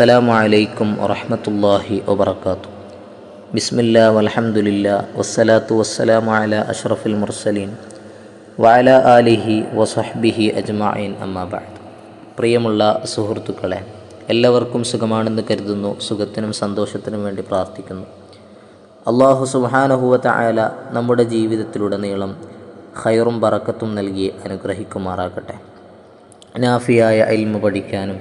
അസ്സലാമു അലൈക്കും വറഹമത്തല്ലാഹി വബർക്കാത്തു ബിസ്മില്ല വലഹമുല്ല വസ്സലാത്തു വസ്സലാമു അലാ അഷ്റഫിൽ മുർസലീൻ വഅല ആലിഹി വസഹ്ബിഹി അജ്മായിൻ അമ്മാബാദ് പ്രിയമുള്ള സുഹൃത്തുക്കളെ എല്ലാവർക്കും സുഖമാണെന്ന് കരുതുന്നു സുഖത്തിനും സന്തോഷത്തിനും വേണ്ടി പ്രാർത്ഥിക്കുന്നു. അള്ളാഹു സുബ്ഹാനഹുവ ആയാല നമ്മുടെ ജീവിതത്തിലുടനീളം ഖൈറും പറക്കത്തും നൽകി അനുഗ്രഹിക്കുമാറാകട്ടെ. നാഫിയായ അൽമ പഠിക്കാനും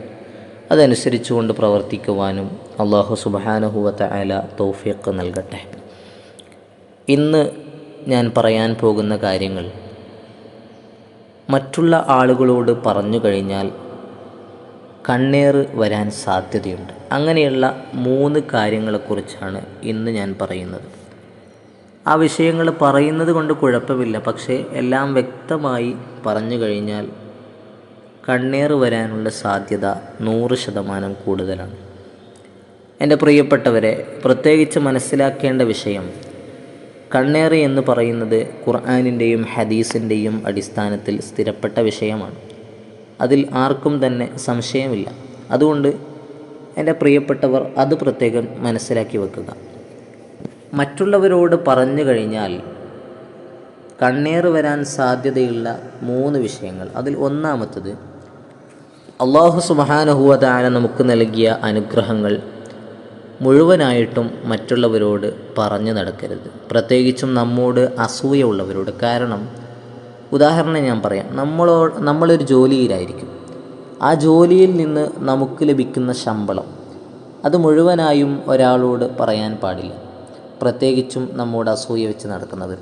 അതനുസരിച്ചുകൊണ്ട് പ്രവർത്തിക്കുവാനും അള്ളാഹു സുബഹാനഹുവ അല തൗഫീഖ് നൽകട്ടെ. ഇന്ന് ഞാൻ പറയാൻ പോകുന്ന കാര്യങ്ങൾ മറ്റുള്ള ആളുകളോട് പറഞ്ഞു കഴിഞ്ഞാൽ കണ്ണേറ് വരാൻ സാധ്യതയുണ്ട്. അങ്ങനെയുള്ള മൂന്ന് കാര്യങ്ങളെക്കുറിച്ചാണ് ഇന്ന് ഞാൻ പറയുന്നത്. ആ വിഷയങ്ങൾ പറയുന്നത് കൊണ്ട് കുഴപ്പമില്ല പക്ഷേ എല്ലാം വ്യക്തമായി പറഞ്ഞു കഴിഞ്ഞാൽ കണ്ണേറ് വരാനുള്ള സാധ്യത നൂറ് ശതമാനം കൂടുതലാണ്. എന്റെ പ്രിയപ്പെട്ടവരെ പ്രത്യേകിച്ച് മനസ്സിലാക്കേണ്ട വിഷയം കണ്ണേറ് എന്ന് പറയുന്നത് ഖുർആാനിന്റെയും ഹദീസിന്റെയും അടിസ്ഥാനത്തിൽ സ്ഥിരപ്പെട്ട വിഷയമാണ്. അതിൽ ആർക്കും തന്നെ സംശയമില്ല. അതുകൊണ്ട് എന്റെ പ്രിയപ്പെട്ടവർ അത് പ്രത്യേകം മനസ്സിലാക്കി വെക്കുക. മറ്റുള്ളവരോട് പറഞ്ഞു കഴിഞ്ഞാൽ കണ്ണേറ് വരാൻ സാധ്യതയുള്ള മൂന്ന് വിഷയങ്ങൾ. അതിൽ ഒന്നാമത്തത് അള്ളാഹു സുബഹാനഹുവതായ നമുക്ക് നൽകിയ അനുഗ്രഹങ്ങൾ മുഴുവനായിട്ടും മറ്റുള്ളവരോട് പറഞ്ഞു നടക്കരുത്. പ്രത്യേകിച്ചും നമ്മോട് അസൂയ ഉള്ളവരോട് കാരണം ഉദാഹരണം ഞാൻ പറയാം. നമ്മളോ നമ്മളൊരു ജോലിയിലായിരിക്കും. ആ ജോലിയിൽ നിന്ന് നമുക്ക് ലഭിക്കുന്ന ശമ്പളം അത് മുഴുവനായും ഒരാളോട് പറയാൻ പാടില്ല. പ്രത്യേകിച്ചും നമ്മോട് അസൂയ വെച്ച് നടക്കുന്നവർ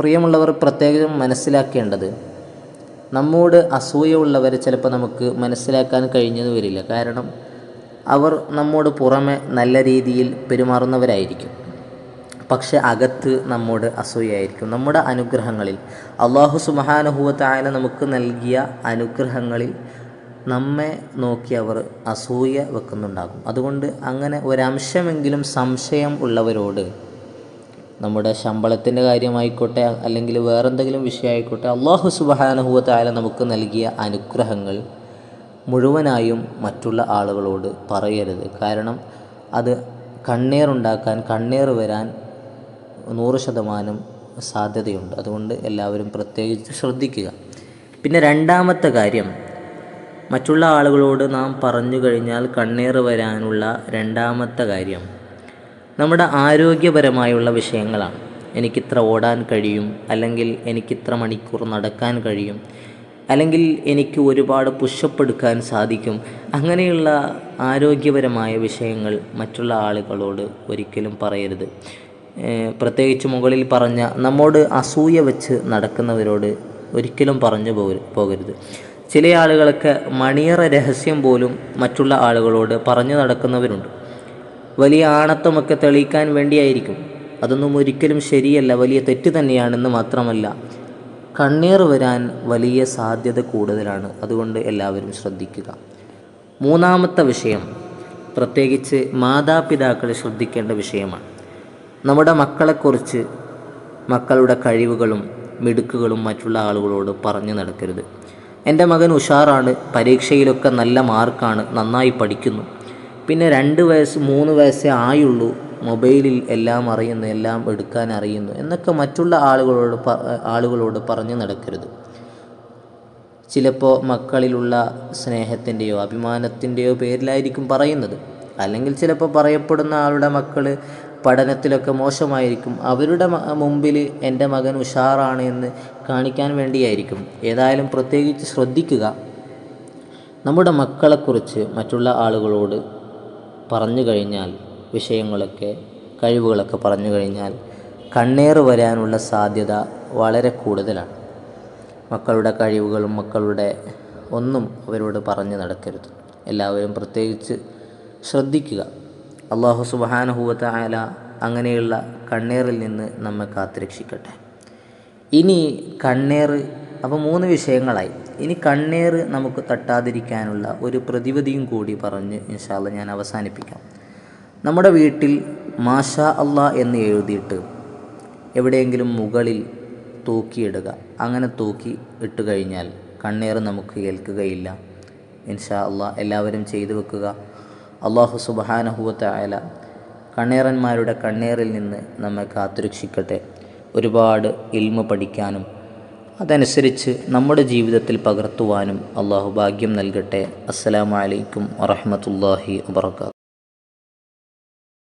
പ്രിയമുള്ളവർ പ്രത്യേകം മനസ്സിലാക്കേണ്ടത് നമ്മോട് അസൂയുള്ളവരെ ചിലപ്പോൾ നമുക്ക് മനസ്സിലാക്കാൻ കഴിഞ്ഞെന്ന് വരില്ല. കാരണം അവർ നമ്മോട് പുറമെ നല്ല രീതിയിൽ പെരുമാറുന്നവരായിരിക്കും. പക്ഷെ അകത്ത് നമ്മോട് അസൂയായിരിക്കും നമ്മുടെ അനുഗ്രഹങ്ങളിൽ അള്ളാഹു സുബഹാനുഭവത്തായ നമുക്ക് നൽകിയ അനുഗ്രഹങ്ങളിൽ നമ്മെ നോക്കി അവർ അസൂയ വെക്കുന്നുണ്ടാകും. അതുകൊണ്ട് അങ്ങനെ ഒരംശമെങ്കിലും സംശയം ഉള്ളവരോട് നമ്മുടെ ശമ്പളത്തിന്റെ കാര്യമായിക്കോട്ടെ അല്ലെങ്കിൽ വേറെന്തെങ്കിലും വിഷയമായിക്കോട്ടെ അള്ളാഹു സുബഹാനുഭവത്തായ നമുക്ക് നൽകിയ അനുഗ്രഹങ്ങൾ മുഴുവനായും മറ്റുള്ള ആളുകളോട് പറയരുത്. കാരണം അത് കണ്ണീറുണ്ടാക്കാൻ കണ്ണീർ വരാൻ നൂറ് ശതമാനം സാധ്യതയുണ്ട്. അതുകൊണ്ട് എല്ലാവരും പ്രത്യേകിച്ച് ശ്രദ്ധിക്കുക. പിന്നെ രണ്ടാമത്തെ കാര്യം മറ്റുള്ള ആളുകളോട് നാം പറഞ്ഞു കഴിഞ്ഞാൽ കണ്ണീർ വരാനുള്ള രണ്ടാമത്തെ കാര്യം നമ്മുടെ ആരോഗ്യപരമായുള്ള വിഷയങ്ങളാണ്. എനിക്കിത്ര ഓടാൻ കഴിയും അല്ലെങ്കിൽ എനിക്കിത്ര മണിക്കൂർ നടക്കാൻ കഴിയും അല്ലെങ്കിൽ എനിക്ക് ഒരുപാട് പുഷപ്പ് എടുക്കാൻ സാധിക്കും. അങ്ങനെയുള്ള ആരോഗ്യപരമായ വിഷയങ്ങൾ മറ്റുള്ള ആളുകളോട് ഒരിക്കലും പറയരുത്. പ്രത്യേകിച്ച് മുകളിൽ പറഞ്ഞ നമ്മോട് അസൂയ വെച്ച് നടക്കുന്നവരോട് ഒരിക്കലും പറഞ്ഞു പോകരുത്. ചില ആളുകളൊക്കെ മണിയറ രഹസ്യം പോലും മറ്റുള്ള ആളുകളോട് പറഞ്ഞു നടക്കുന്നവരുണ്ട്. വലിയ ആണത്വമൊക്കെ തെളിയിക്കാൻ വേണ്ടിയായിരിക്കും. അതൊന്നും ഒരിക്കലും ശരിയല്ല. വലിയ തെറ്റ് തന്നെയാണെന്ന് മാത്രമല്ല കണ്ണീർ വരാൻ വലിയ സാധ്യത കൂടുതലാണ്. അതുകൊണ്ട് എല്ലാവരും ശ്രദ്ധിക്കുക. മൂന്നാമത്തെ വിഷയം പ്രത്യേകിച്ച് മാതാപിതാക്കൾ ശ്രദ്ധിക്കേണ്ട വിഷയമാണ്. നമ്മുടെ മക്കളെക്കുറിച്ച് മക്കളുടെ കഴിവുകളും മിടുക്കുകളും മറ്റുള്ള ആളുകളോട് പറഞ്ഞു നടക്കരുത്. എന്റെ മകൻ ഉഷാറാണ്. പരീക്ഷയിലൊക്കെ നല്ല മാർക്കാണ്. നന്നായി പഠിക്കുന്നു. പിന്നെ രണ്ട് വയസ്സ് മൂന്ന് വയസ്സേ ആയുള്ളൂ മൊബൈലിൽ എല്ലാം അറിയുന്നു എല്ലാം എടുക്കാൻ അറിയുന്നു എന്നൊക്കെ മറ്റുള്ള ആളുകളോട് ആളുകളോട് പറഞ്ഞു നടക്കരുത്. ചിലപ്പോൾ മക്കളിലുള്ള സ്നേഹത്തിന്റെയോ അഭിമാനത്തിന്റെയോ പേരിലായിരിക്കും പറയുന്നത്. അല്ലെങ്കിൽ ചിലപ്പോൾ പറയപ്പെടുന്ന ആളുടെ മക്കൾ പഠനത്തിലൊക്കെ മോശമായിരിക്കും. അവരുടെ മുമ്പിൽ എന്റെ മകൻ ഉഷാറാണ് എന്ന് കാണിക്കാൻ വേണ്ടിയായിരിക്കും. ഏതായാലും പ്രത്യേകിച്ച് ശ്രദ്ധിക്കുക. നമ്മുടെ മക്കളെക്കുറിച്ച് മറ്റുള്ള ആളുകളോട് പറഞ്ഞു കഴിഞ്ഞാൽ വിഷയങ്ങളൊക്കെ കഴിവുകളൊക്കെ പറഞ്ഞു കഴിഞ്ഞാൽ കണ്ണേർ വരാനുള്ള സാധ്യത വളരെ കൂടുതലാണ്. മക്കളുടെ കഴിവുകളും മക്കളുടെ ഒന്നും അവരോട് പറഞ്ഞു നടക്കരുത്. എല്ലാവരും പ്രത്യേകിച്ച് ശ്രദ്ധിക്കുക. അള്ളാഹു സുബാനഹുവത്ത ആല അങ്ങനെയുള്ള കണ്ണേറിൽ നിന്ന് നമ്മെ കാത്തുരക്ഷിക്കട്ടെ. ഇനി കണ്ണേറ് അപ്പോൾ മൂന്ന് വിഷയങ്ങളായി. ഇനി കണ്ണേറ് നമുക്ക് തട്ടാതിരിക്കാനുള്ള ഒരു പ്രതിവിധിയും കൂടി പറഞ്ഞ് ഇൻഷാല്ല ഞാൻ അവസാനിപ്പിക്കാം. നമ്മുടെ വീട്ടിൽ മാഷാ അള്ളാ എന്ന് എഴുതിയിട്ട് എവിടെയെങ്കിലും മുകളിൽ തൂക്കിയിടുക. അങ്ങനെ തൂക്കി ഇട്ട് കഴിഞ്ഞാൽ കണ്ണേറ് നമുക്ക് ഏൽക്കുകയില്ല. ഇൻഷാ അള്ളാ എല്ലാവരും ചെയ്തു വെക്കുക. അള്ളാഹു സുബഹാനഹുവത്ത ആയ കണ്ണേറന്മാരുടെ കണ്ണേറിൽ നിന്ന് നമ്മെ കാത്തുരക്ഷിക്കട്ടെ. ഒരുപാട് ഇൽമ പഠിക്കാനും അതനുസരിച്ച് നമ്മുടെ ജീവിതത്തിൽ പകർത്തുവാനും അള്ളാഹു ഭാഗ്യം നൽകട്ടെ. അസ്സലാമു അലൈക്കും വറഹ്മത്തുള്ളാഹി വബർക്കാത്തു